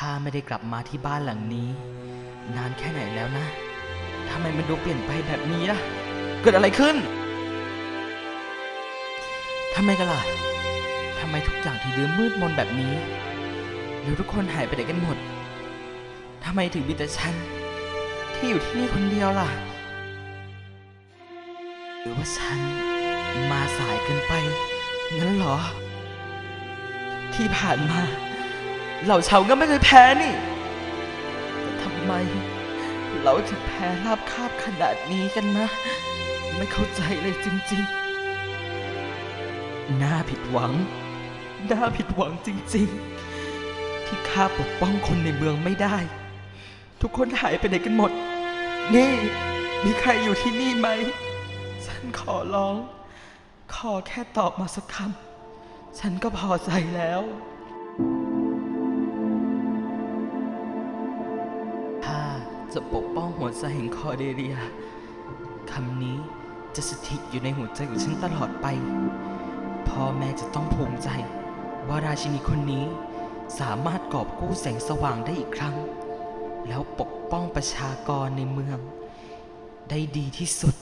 ข้าไม่ได้กลับมาที่บ้านหลังนี้ นานแค่ไหนแล้วนะทำไมมันดูเปลี่ยนไปแบบนี้ล่ะ เกิดอะไรขึ้นทำไมกันล่ะทำไมทุกอย่างถึงดูมืดมนแบบนี้แล้วทุกคนหายไปไหนกันหมดทำไมถึงมีแต่ฉัน ที่อยู่ที่นี่คนเดียวล่ะ หรือว่าฉันมาสายเกินไปงั้นเหรอ ที่ผ่านมา เหล่าชาวก็ไม่เคยแพ้นี่ แต่ทำไม เราถึงแพ้ราบคาบขนาดนี้กันนะ ไม่เข้าใจเลยจริงๆ น่าผิดหวัง น่าผิดหวังจริงๆ ที่ข้าปกป้องคนในเมืองไม่ได้ ทุกคนหายไปไหนกันหมด นี่ มีใครอยู่ที่นี่ไหม ฉันขอร้อง ขอแค่ตอบมาสักคำ ฉันก็พอใจแล้ว จะปกป้องหัวใจแห่งคอเดเรียคำนี้จะสถิตอยู่ในหัวใจของฉันตลอดไป พ่อแม่จะต้องภูมิใจ ว่าราชินีคนนี้สามารถกอบกู้แสงสว่างได้อีกครั้ง แล้วปกป้องประชากรในเมือง ได้ดีที่สุด